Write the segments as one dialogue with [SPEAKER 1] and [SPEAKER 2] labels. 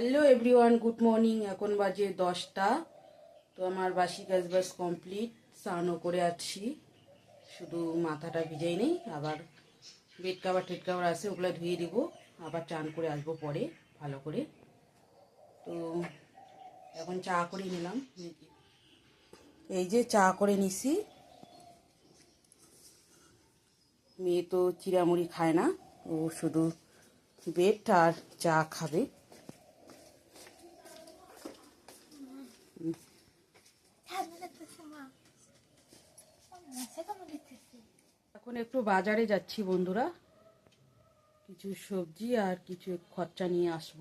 [SPEAKER 1] Hello everyone good morning এখন বাজে দশটা। তো আমার বাসি কাজ বাস কমপ্লিট স্নানও করে আছি শুধু মাথাটা ভিজাই নেই, আবার বেড কাভার টেড কাভার আছে, ওগুলো ধুয়ে দিব। আবার চান করে আসব পরে, ভালো করে। তো এখন চা করে নিলাম। এই যে চা করে নিছি। মেয়ে তো চিরামুড়ি খায় না, ও শুধু বেড আর চা খাবে। এখন একটু বাজারে যাচ্ছি বন্ধুরা। কিছু সবজি আর কিছু খরচা নিয়ে আসব।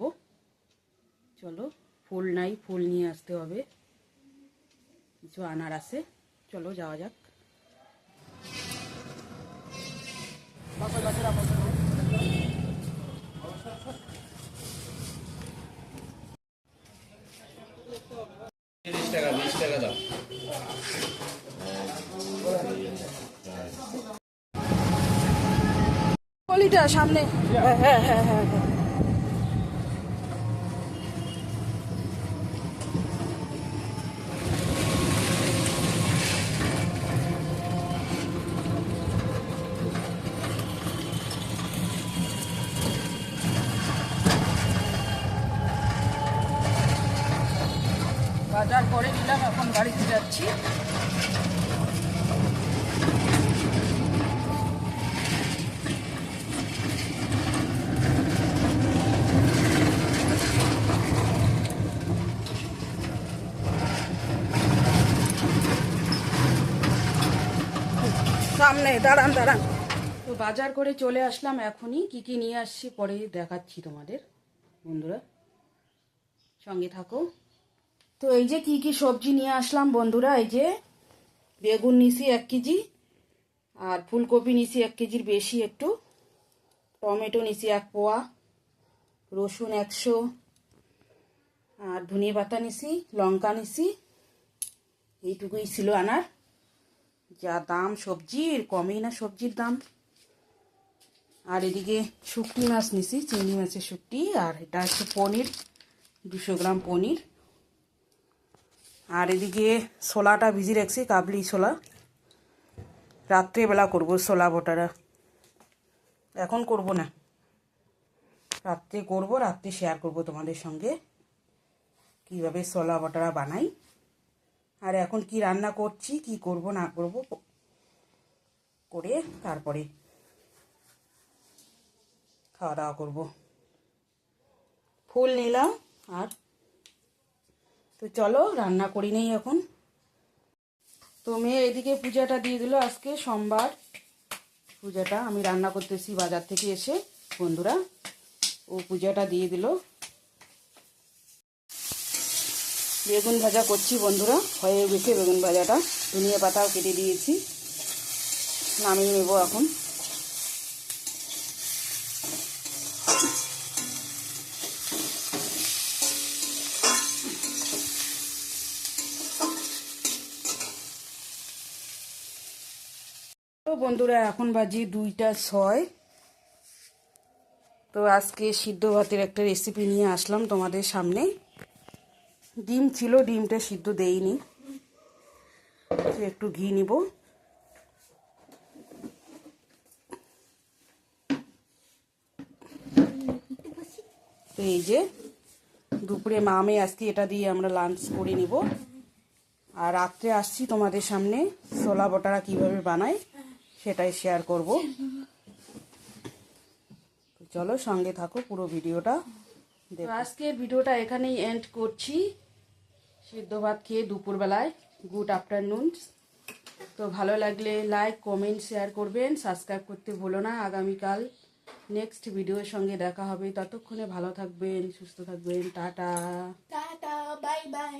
[SPEAKER 1] চলো, ফুল নাই, ফুল নিয়ে আসতে হবে। কিছু আনার আছে। চলো, যাওয়া যাক।
[SPEAKER 2] টাকা টাকা দাও
[SPEAKER 1] গলিটা সামনে হ্যাঁ হ্যাঁ হ্যাঁ হ্যাঁ হ্যাঁ। এখন গাড়িতে যাচ্ছি সামনে, দাঁড়ান দাঁড়ান। তো বাজার করে চলে আসলাম এখনই। কি কি নিয়ে আসছি পরে দেখাচ্ছি তোমাদের। বন্ধুরা, সঙ্গে থাকো। তো এই যে কি কি সবজি নিয়ে আসলাম বন্ধুরা, এই যে বেগুন নিছি এক কেজি, আর ফুলকপি নিছি এক কেজির বেশি একটু, টমেটো নিছি এক পোয়া, রসুন একশো, আর ধনিয়া পাতা নিছি, লঙ্কা নিছি, এইটুকুই ছিল আনার। যা দাম সবজির কমেই না সবজির দাম? আর এদিকে শুকটি মাছ নিছি, চিংড়ি মাছের শুকটি আর এটা হচ্ছে পনির, দুশো গ্রাম পনির। আর এদিকে ছোলাটা ভিজি রাখছি, কাবলি ছোলা। রাত্রেবেলা করব ছোলা বটারা এখন করব না। রাত্রে করব, রাত্রে শেয়ার করব তোমাদের সঙ্গে। কীভাবে ছোলা বটারা বানাই? আর এখন কি রান্না করছি, কি করব, না করব করে তারপরে খাওয়া দাওয়া করব। ফুল নিলাম আর তো চলো রান্না করি নেই এখন। তো মেয়ে এদিকে পূজাটা দিয়ে দিল আজকে সোমবার। পূজাটা আমি রান্না করতেছি বাজার থেকে এসে, বন্ধুরা। ও পূজাটা দিয়ে দিল। বেগুন ভাজা করছি বন্ধুরা। হয়ে গেছে বেগুন ভাজাটা। ধনিয়া পাতাও কেটে দিয়েছি। নামিয়ে নেব এখন। তো বন্ধুরা, এখন বাজি দুইটা ছয়। তো আজকে সিদ্ধ ভাতের একটা রেসিপি নিয়ে আসলাম তোমাদের সামনে। ডিম ছিল, ডিমটা সিদ্ধ দেইনি। একটু ঘি নিব। তো এই যে, দুপুরে মামে আজকে এটা দিয়ে আমরা লাঞ্চ করে নিব। আর রাত্রে আসছি তোমাদের সামনে, ছোলা বটারা কীভাবে বানায় সেটাই শেয়ার করব। চলো সঙ্গে থাকো পুরো ভিডিওটা। দেখো আজকের ভিডিওটা এখানেই এন্ড করছি। সিদ্ধ ভাত খেয়ে দুপুরবেলায় গুড আফটারনুন। তো ভালো লাগলে লাইক, কমেন্ট, শেয়ার করবেন। সাবস্ক্রাইব করতে ভুলো না। আগামীকাল নেক্সট ভিডিওর সঙ্গে দেখা হবে। ততক্ষণে ভালো থাকবেন, সুস্থ থাকবেন। টাটা।
[SPEAKER 3] Ta-ta, bye bye.